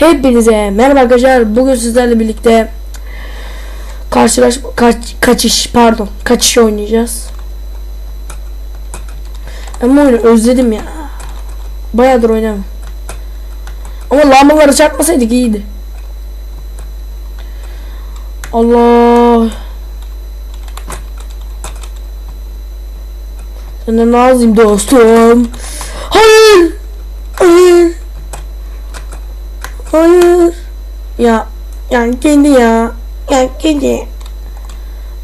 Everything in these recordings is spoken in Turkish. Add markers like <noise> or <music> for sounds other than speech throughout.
Hepinize merhaba arkadaşlar. Bugün sizlerle birlikte karşılaş kaç, kaçış pardon kaçış oynayacağız. Ama oyunu özledim ya. Bayağıdır oynamam. Ama lambaları çarpmasaydık iyiydi. Allah. Senden nazım dostum. Hayır. Hayır. Hayır. Ya yani kendi ya. Ya kendi.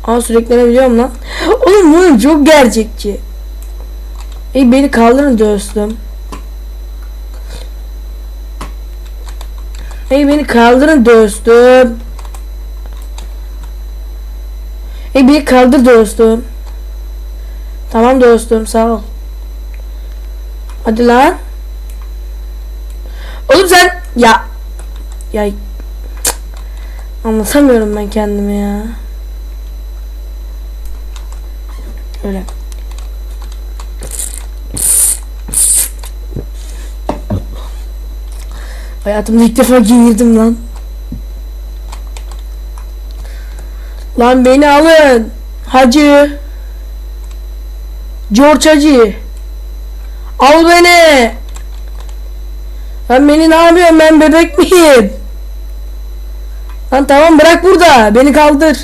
Aa sürekli biliyorum lan. Oğlum bu oyun çok gerçekçi. Ey beni kaldırın dostum. Ey beni kaldırın dostum. Ey beni kaldır dostum. Tamam dostum sağ ol. Hadi lan. Oğlum sen ya ya anlatamıyorum ben kendimi ya. Öyle. Hayatımda ilk defa giyirdim lan. Lan beni alın. Hacı. George Hacı. Al beni. Lan beni ne yapıyorsun ben bebek miyim? Lan tamam bırak burada beni kaldır.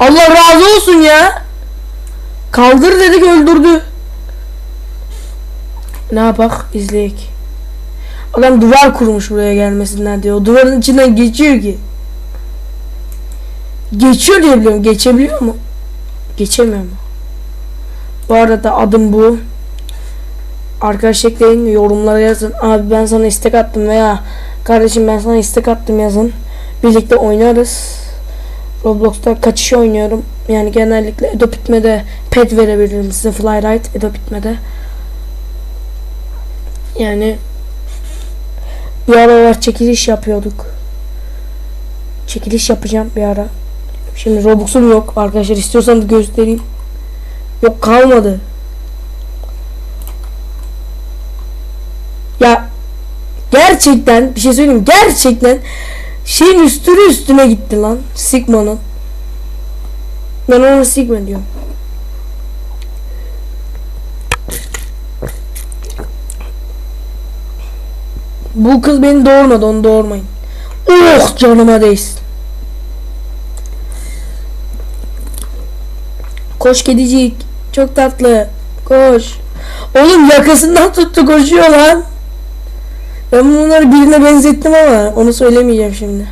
Allah razı olsun ya. Kaldır dedik öldürdü. Ne yapak izleyek. Adam duvar kurmuş buraya gelmesinler diyor. O duvarın içinden geçiyor ki. Geçiyor diye biliyorum. Geçebiliyor mu? Geçemiyor mu? Bu arada adım bu. Arkadaş ekleyin yorumlara yazın. Abi ben sana istek attım veya kardeşim ben sana istek attım yazın. Birlikte oynarız. Roblox'ta kaçış oynuyorum. Yani genellikle Edo Bitme'de pet verebilirim size Flyride Edo Bitme'de. Yani bir aralar çekiliş yapıyorduk. Çekiliş yapacağım bir ara. Şimdi Robux'um yok. Arkadaşlar istiyorsanız göstereyim. Yok kalmadı. Ya gerçekten bir şey söyleyeyim gerçekten şeyin üstüne üstüne gitti lan Sigma'nın. Ben ona Sigma diyorum. Bu kız beni doğurmadı onu doğurmayın. Oh canıma değsin. Koş kedicik. Çok tatlı. Koş. Oğlum yakasından tuttu koşuyor lan. Ben bunları birine benzettim ama onu söylemeyeceğim şimdi.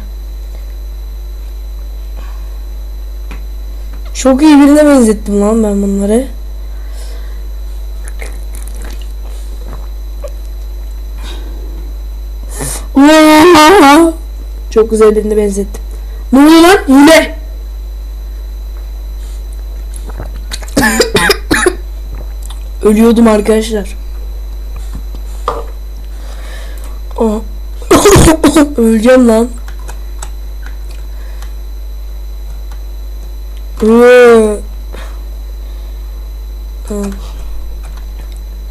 Çok iyi birine benzettim lan ben bunları. <laughs> Çok güzel birine benzettim. Ne oluyor lan? Hile. <coughs> Ölüyordum arkadaşlar. <laughs> Öleceğim lan.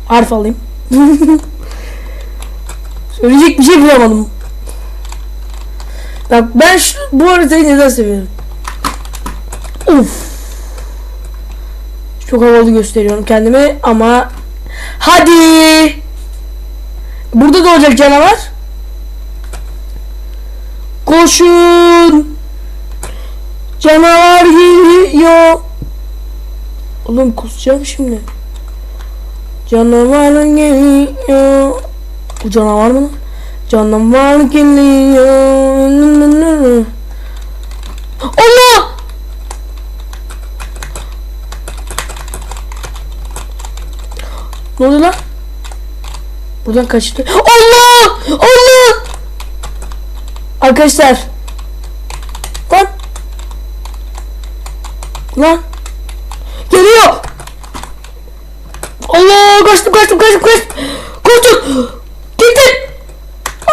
Harf alayım. <laughs> Söyleyecek bir şey bulamadım. Bak ben şu, bu haritayı neden seviyorum? Uf. Çok havalı gösteriyorum kendimi ama hadi. Burada da olacak canavar. Koşun. Canavar geliyor. Oğlum kusacağım şimdi. Canavar geliyor. Bu canavar mı? Canavar geliyor. Allah! Ne oldu lan? Buradan kaçtı. Allah! Allah! Arkadaşlar. Lan. Lan. Geliyor. Allah! Kaçtım kaçtım kaçtım kaçtım. Koştum. Gittim.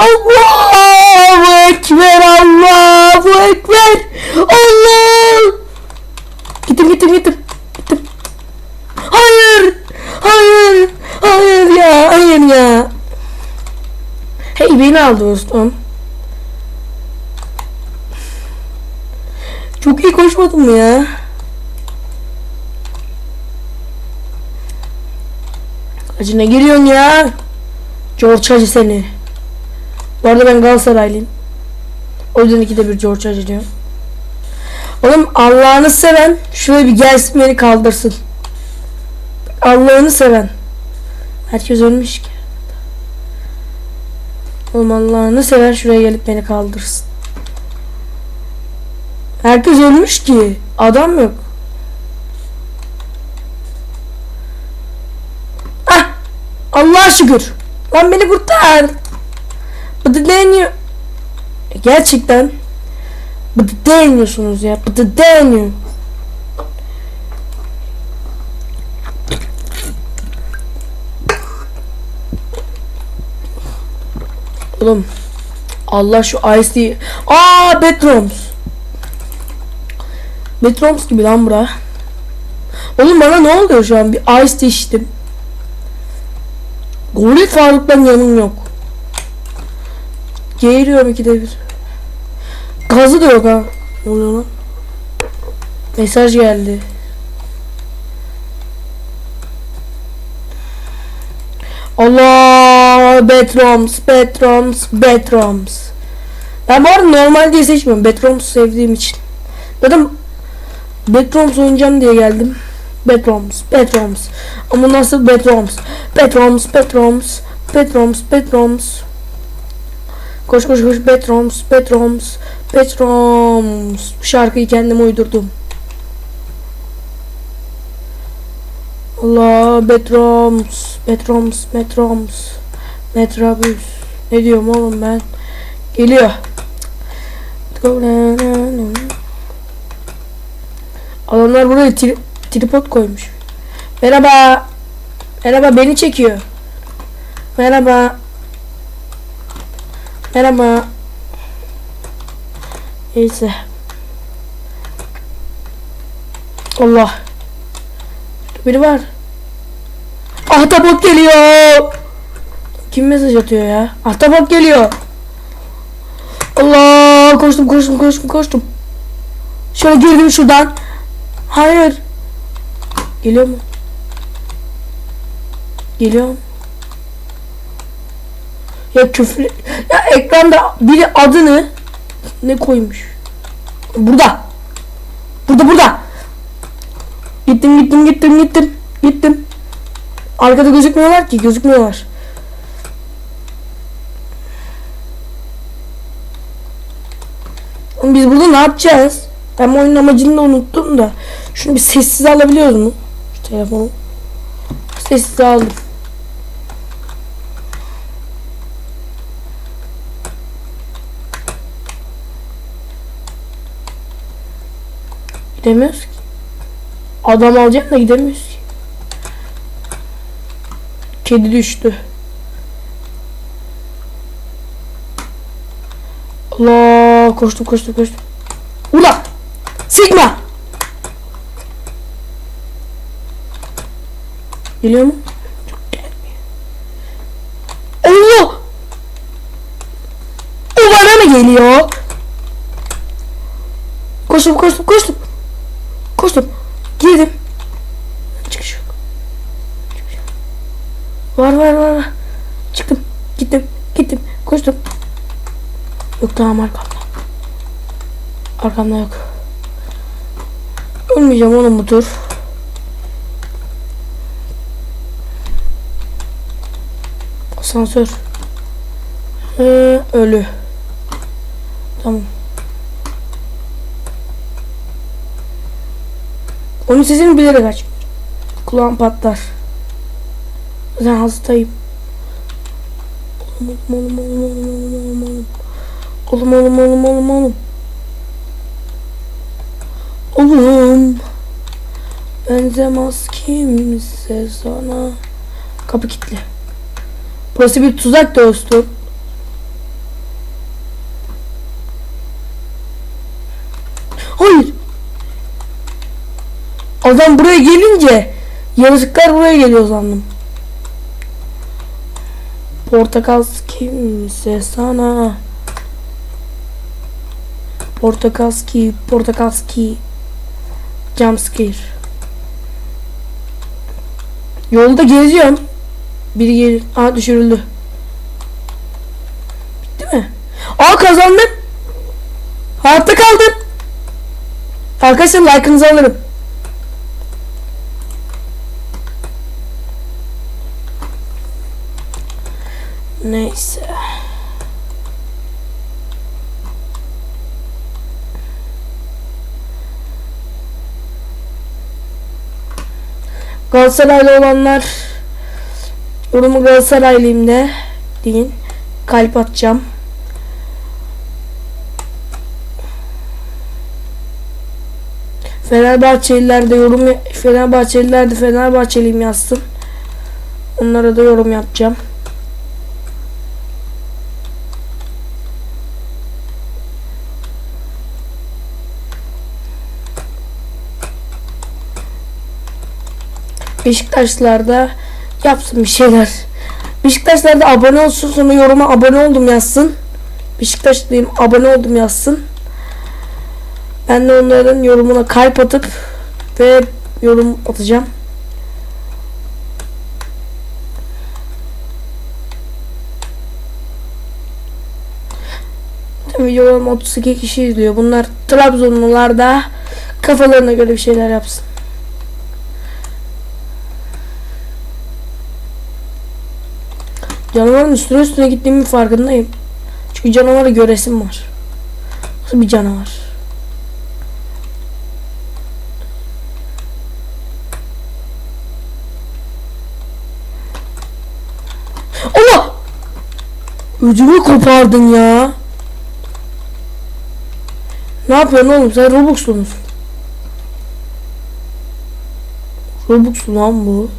Allahu Ekber Allahu Ekber. Allah! Gittim gittim gittim. Gittim. Hayır. Hayır. Hayır ya. Hayır ya. Hey beni al dostum. İyi koşmadım mı ya? Hacı ne giriyorsun ya? George Hacı seni. Bu arada ben Galatasaraylıyım. O yüzden ikide bir George Hacı diyorum. Oğlum Allah'ını seven şuraya bir gelsin beni kaldırsın. Allah'ını seven. Herkes ölmüş ki. Oğlum Allah'ını sever şuraya gelip beni kaldırsın. Herkes ölmüş ki. Adam yok. Ah! Allah'a şükür. Lan beni kurtar. Bıdı deniyor. E, Gerçekten. Bıdı deniyorsunuz ya. Bıdı deniyor. Oğlum. Allah şu Ice. Aa Bedrooms. Bedrooms gibi lan bura. Oğlum bana ne oluyor şu an? Bir Ice içtim. Goril Faruk'tan yanım yok. Geğiriyorum ikide bir. Gazı da yok ha. Ne? Mesaj geldi. Allah Bedrooms, Bedrooms, Bedrooms. Ben bu arada normal diye seçmiyorum. Bedrooms sevdiğim için. Zaten Bedrooms oynayacağım diye geldim. Bedrooms, Bedrooms. Ama nasıl Bedrooms? Bedrooms, Bedrooms, Bedrooms, Bedrooms. Koş koş koş Bedrooms, Bedrooms, Bedrooms. Şarkıyı kendim uydurdum. Allah Bedrooms, Bedrooms, Bedrooms, Metrobüs. Ne diyorum oğlum ben? Geliyor. Adamlar buraya tri- tripod koymuş. Merhaba. Merhaba beni çekiyor. Merhaba. Merhaba. Neyse. Allah. Biri var. Ahtapot geliyor. Kim mesaj atıyor ya? Ahtapot geliyor. Allah koştum koştum koştum koştum. Şöyle girdim şuradan. Hayır. Geliyor mu? Geliyor mu? Ya küfür. Ya ekranda biri adını ne koymuş? Burada. Burada burada. Gittim gittim gittim gittim. Gittim. Arkada gözükmüyorlar ki gözükmüyorlar. Biz burada ne yapacağız? Ben oyunun amacını da unuttum da. Şunu bir sessiz alabiliyoruz mu? Şu telefonu. Sessiz aldım. Gidemiyoruz ki. Adam alacak da gidemiyoruz ki. Kedi düştü. Allah koştum koştum koştum. Ula! Sigma! Geliyor mu? Çok! O bana mı geliyor? Koştum koştum koştum. Koştum. Girdim. Çıkış yok. Var var var var. Çıktım. Gittim. Gittim. Koştum. Yok tamam arkamda. Arkamda yok. Ölmeyeceğim oğlum bu tur. Asansör. Ee, ölü. Tamam. Onun sesini bilerek açmıyor. Kulağım patlar. Ben hastayım. Oğlum oğlum oğlum oğlum oğlum oğlum oğlum oğlum oğlum oğlum oğlum Oğlum Benzemez kimse sana. Kapı kilitli. Burası bir tuzak dostum. Hayır. Adam buraya gelince Yazıklar buraya geliyor sandım. Portakal kimse sana. Portakal ski, portakal ski. Jump scare. Yolda geziyorum. Biri gelir. Aa düşürüldü. Bitti mi? Aa kazandım. Hayatta kaldım. Arkadaşlar like'ınızı alırım. Neyse. Galatasaraylı olanlar yorumu Galatasaraylıyım de deyin. Kalp atacağım. Fenerbahçeliler de yorum Fenerbahçeliler de Fenerbahçeliyim yazsın. Onlara da yorum yapacağım. Beşiktaşlılar yapsın bir şeyler. Beşiktaşlılar da abone olsun sonra yoruma abone oldum yazsın. Beşiktaşlıyım abone oldum yazsın. Ben de onların yorumuna kalp atıp ve yorum atacağım. Videolarım 32 kişi izliyor. Bunlar Trabzonlular da kafalarına göre bir şeyler yapsın. Canavarın üstüne üstüne gittiğimin farkındayım. Çünkü canavarı göresim var. Nasıl bir canavar? Allah! Ödümü kopardın ya. Ne yapıyorsun oğlum sen Robux'lu musun? Robux'lu lan bu.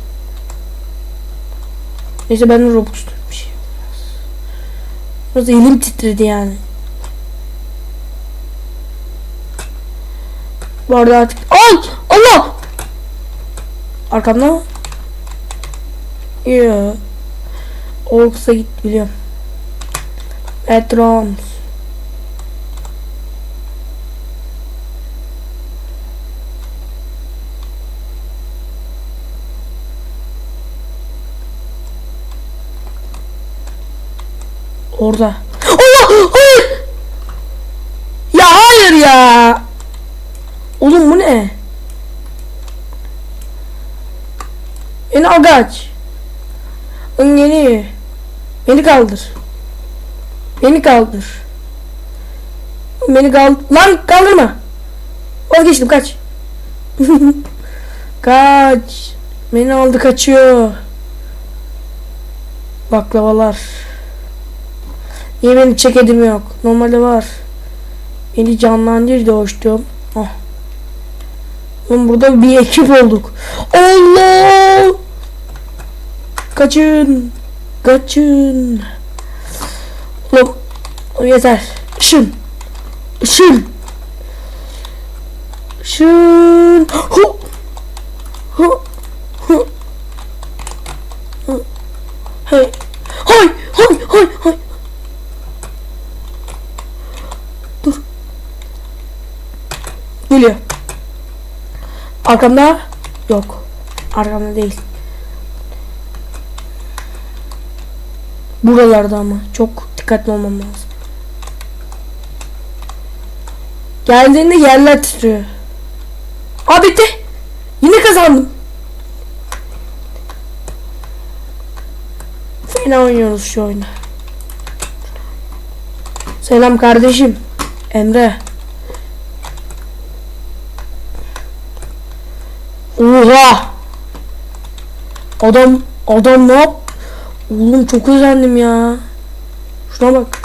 Neyse ben de Robux'lu Biraz elim titredi yani. Bu arada artık... Al! Allah! Arkamda? Yoo. Orks'a git biliyorum. Etrams. Orada. Allah! Hayır! Ya hayır ya! Oğlum bu ne? Beni agaç. Beni. Beni kaldır. Beni kaldır. Beni kaldır. Lan kaldırma. Vazgeçtim kaç. <laughs> kaç. Beni aldı kaçıyor. Baklavalar. Benim çekedim yok? Normalde var. Beni canlandır doğuştum. Oh. Oğlum burada bir ekip olduk. Allah! Kaçın. Kaçın. Oğlum yeter. Işın. Işın. Işın. Hu. Hu. Hu. Hey. Arkamda yok. Arkamda değil. Buralarda ama çok dikkatli olmam lazım. Geldiğinde yerler titriyor. Aa bitti. Yine kazandım. Fena oynuyoruz şu oyunu. Selam kardeşim. Emre. Oha. Adam adam ne yap? Oğlum çok özendim ya. Şuna bak.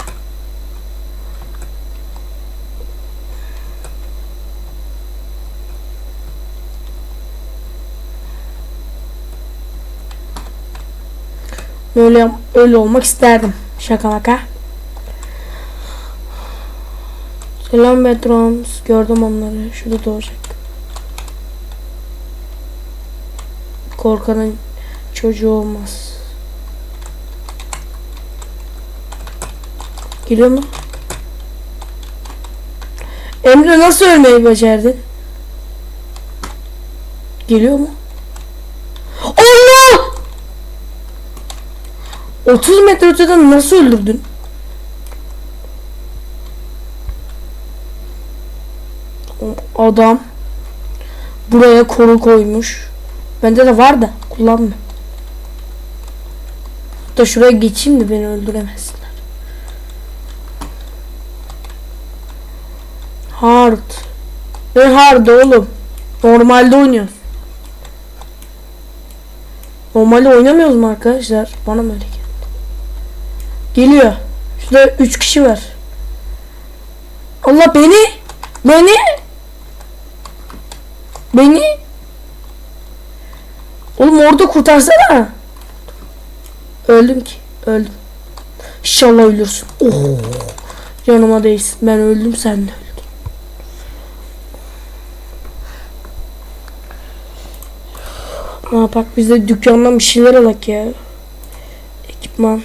Böyle öyle olmak isterdim. Şaka maka. Selam Bedrooms. Gördüm onları. Şurada doğacak. Korkanın çocuğu olmaz. Geliyor mu? Emre nasıl ölmeyi becerdin? Geliyor mu? Allah! 30 metre öteden nasıl öldürdün? Adam buraya koru koymuş. Bende de var da kullanma. Da şuraya geçeyim de beni öldüremezsinler. Hard. Ne hard oğlum? Normalde oynuyoruz. Normalde oynamıyoruz mu arkadaşlar? Bana mı öyle geldi? Geliyor. Şurada 3 kişi var. Allah beni beni beni Orada kurtarsana. Öldüm ki. Öldüm. İnşallah ölürsün. Oh. Yanıma değilsin. Ben öldüm sen de öldün. Ne yapak biz de dükkandan bir şeyler alak ya. Ekipman.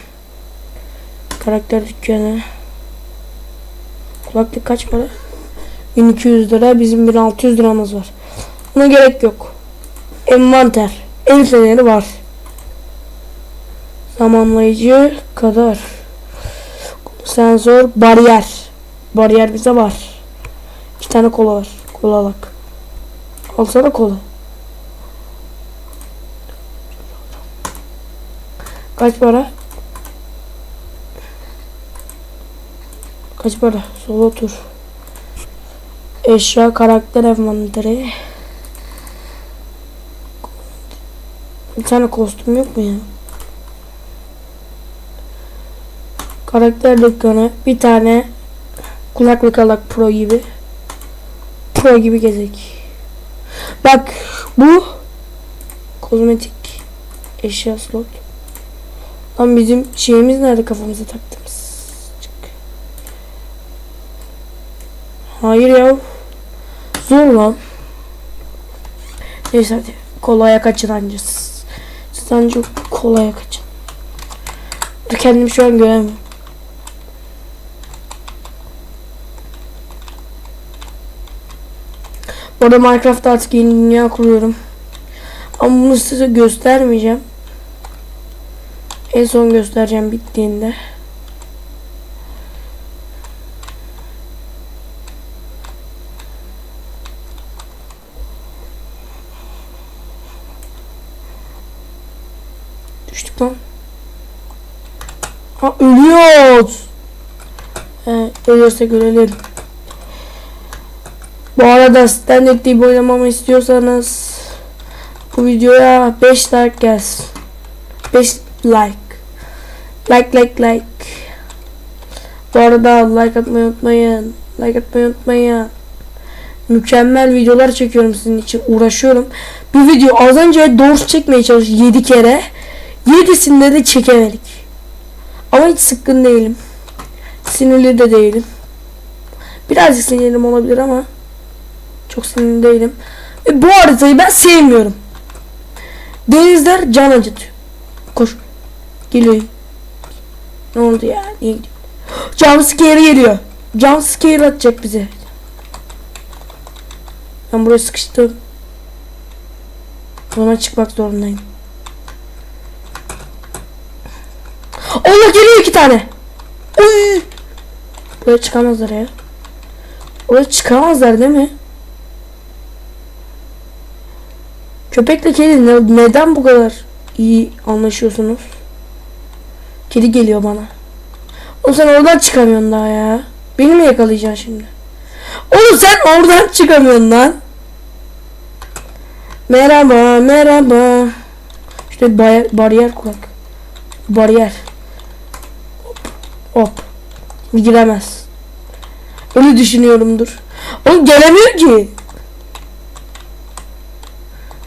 Karakter dükkanı. Kulaklık kaç para? 1200 lira. Bizim 1600 liramız var. Buna gerek yok. Envanter. El feneri var. Zamanlayıcı kadar. Sensör bariyer. Bariyer bize var. İki tane kola var. Kolalak. Alsana kola. Kaç para? Kaç para? Sola otur. Eşya karakter envanteri. Tane kostüm yok mu ya? Karakter dükkanı. Bir tane kulaklık alak pro gibi. Pro gibi gezek. Bak bu kozmetik eşya slot. Lan bizim şeyimiz nerede kafamıza taktığımız? Hayır ya. Zor lan. Neyse hadi. Kolaya kaçın Siz anca kolaya kaçın. Dur kendimi şu an göremiyorum. Bu arada Minecraft'ta artık yeni dünya kuruyorum. Ama bunu size göstermeyeceğim. En son göstereceğim bittiğinde. Düştük lan. Ha ölüyoruz. He, ölüyorsak ölelim. Bu arada Standard Deep oynamamı istiyorsanız bu videoya 5 like gelsin. 5 like. Like like like. Bu arada like atmayı unutmayın. Like atmayı unutmayın. Mükemmel videolar çekiyorum sizin için. Uğraşıyorum. Bu video az önce doğrusu çekmeye çalıştım 7 kere. 7'sinde de çekemedik. Ama hiç sıkkın değilim. Sinirli de değilim. Birazcık sinirim olabilir ama çok sinirli değilim. Ve bu haritayı ben sevmiyorum. Denizler can acıtıyor. Koş. Geliyor. Ne oldu ya? Niye gidiyor? <gasps> Jumpscare geliyor. Jumpscare atacak bize. Ben buraya sıkıştım. Zaman çıkmak zorundayım. Allah geliyor iki tane. Oy. Buraya çıkamazlar ya. Buraya çıkamazlar değil mi? Köpekle kedi ne- neden bu kadar iyi anlaşıyorsunuz? Kedi geliyor bana. O sen oradan çıkamıyorsun daha ya. Beni mi yakalayacaksın şimdi? Oğlum sen oradan çıkamıyorsun lan. Merhaba, merhaba. İşte bariyer kulak. Bariyer. Hop. Hop. Giremez. Öyle düşünüyorumdur. Oğlum gelemiyor ki.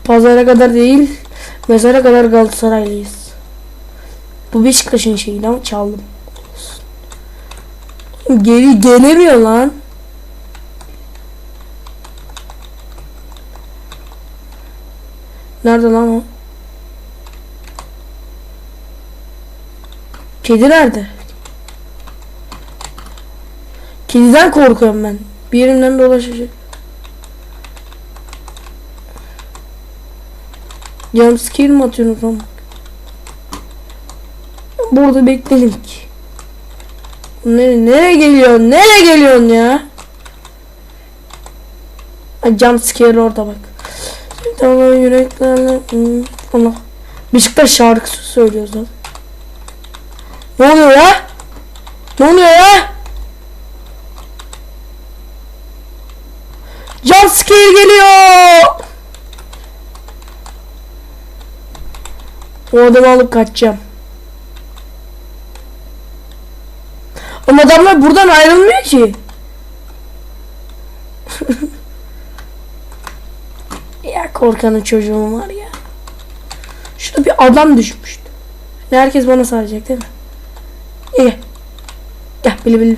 Pazara kadar değil, mezara kadar Galatasaraylıyız. Bu Beşiktaş'ın şeyini ama çaldım. Geri gelemiyor lan. Nerede lan o? Kedi nerede? Kediden korkuyorum ben. Bir yerimden dolaşacak. Jumpscare mi atıyorsun lan? Burada bekledik. Nereye, nereye geliyorsun? Nereye geliyorsun ya? Jumpscare orada bak. Tamam yüreklerle Allah. Beşiktaş şarkısı söylüyoruz lan. Ne oluyor ya? Ne oluyor ya? Jumpscare geliyor. O adamı alıp kaçacağım. Ama adamlar buradan ayrılmıyor ki. <laughs> ya korkanın çocuğum var ya. Şurada bir adam düşmüştü. Herkes bana saracak değil mi? Gel gel. Bili bili.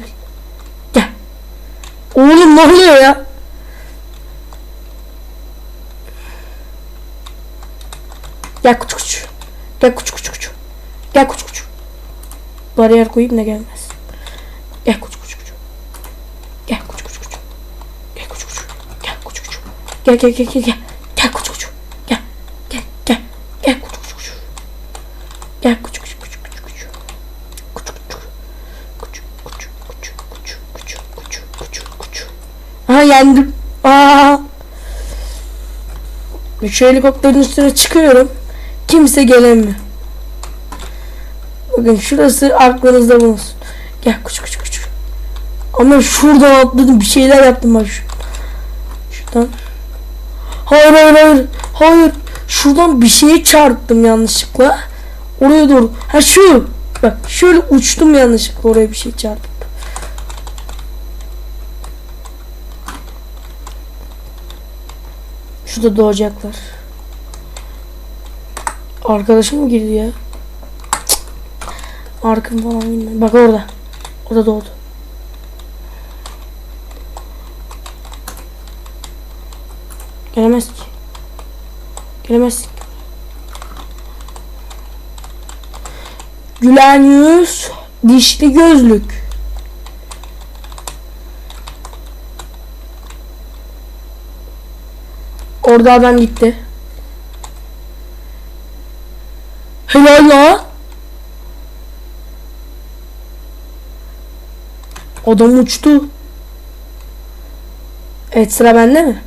Gel. Oğlum ne oluyor ya? Gel kuç kuç. Gel kuç kuç kuç. Gel kuç kuç. Bariyer koyayım da gelmez. Gel kuç kuç kuç. Gel kuç kuç kuç. Gel kuç kuç. Gel kuç kuç. Gel gel gel gel gel. Gel kuç kuç. Gel. Gel gel. Gel kuç kuç kuç. Gel kuç kuç kuç kuç kuç. Kuç kuç. Kuç kuç kuç kuç kuç kuç kuç kuç. Aha yendim. Aa. Şu helikopterin üstüne çıkıyorum. Kimse gelemiyor. Bakın şurası aklınızda bulunsun. Gel kuş kuş kuş. Ama şuradan atladım bir şeyler yaptım bak şu. Şuradan. Hayır hayır hayır. Hayır. Şuradan bir şeye çarptım yanlışlıkla. Oraya doğru. Ha şu. Bak şöyle uçtum yanlışlıkla oraya bir şey çarptım. Şurada doğacaklar. Arkadaşım mı girdi ya? Cık. Arkam falan bilmiyorum. Bak orada. Orada doğdu. Gelemez ki. Gelemezsin. Gülen yüz, dişli gözlük. Orada adam gitti. Helal la. Adam uçtu. Evet sıra bende mi?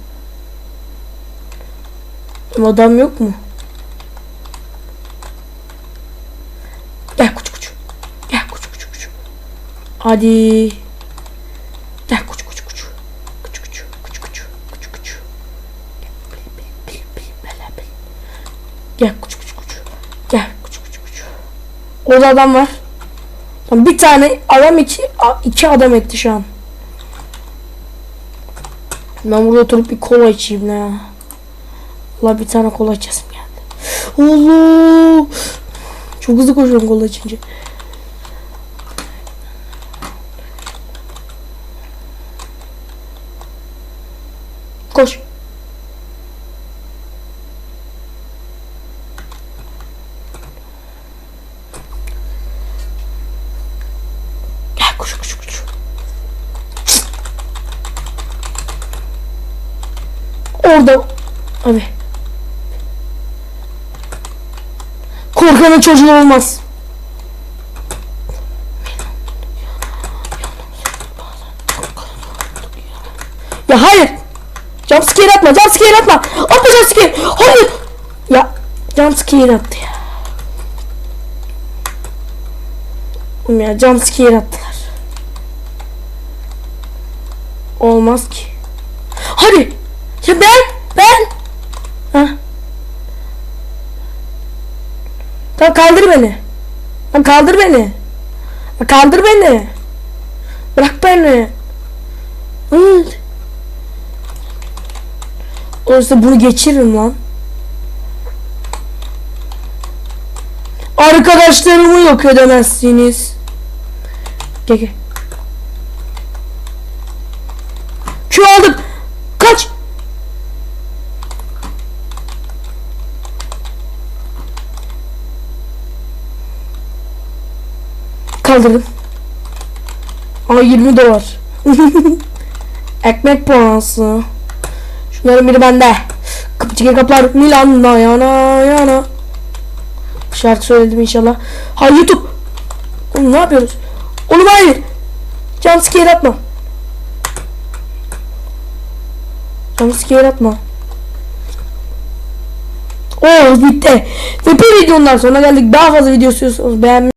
Adam yok mu? Gel kuç kuç. Gel kuç kuç kuç. Hadi. Gel kuç kuç kuç. Kuç kuç kuç kuç kuç kuç. Gel kuç kuç kuç. Gel kuç kuç kuç. Orada adam var. Tamam, bir tane adam iki iki adam etti şu an. Ben burada oturup bir kola içeyim ya. Allah bir tane kola içesim geldi. Allah! Çok hızlı koşuyorum kola içince. Koş. Gel koş koş koş. Orada. Abi. Korkanın çocuğu olmaz. Ya hayır. Jumpscare atma, jumpscare atma. Atma jumpscare. Hayır. Ya jumpscare attı ya. Ya jumpscare attılar. Olmaz ki. Hadi. Ya ben, ben. Ha. Tamam kaldır beni. Tamam kaldır beni. Ya kaldır beni. Bırak beni. Evet. Oysa bunu geçiririm lan. Arkadaşlarımı yok edemezsiniz. Gel gel. Q aldım. Kaç. Kaldırdım. Aa 20 dolar. <laughs> Ekmek parası. Şunların biri bende. Kapıcı kaplar Milan'da yana yana. Şarkı söyledim inşallah. Ha YouTube. Oğlum ne yapıyoruz? Oğlum hayır. Jumpscare atma. Jumpscare atma. Oo bitti. Ve bir videonun sonuna geldik. Daha fazla video istiyorsanız beğenmeyi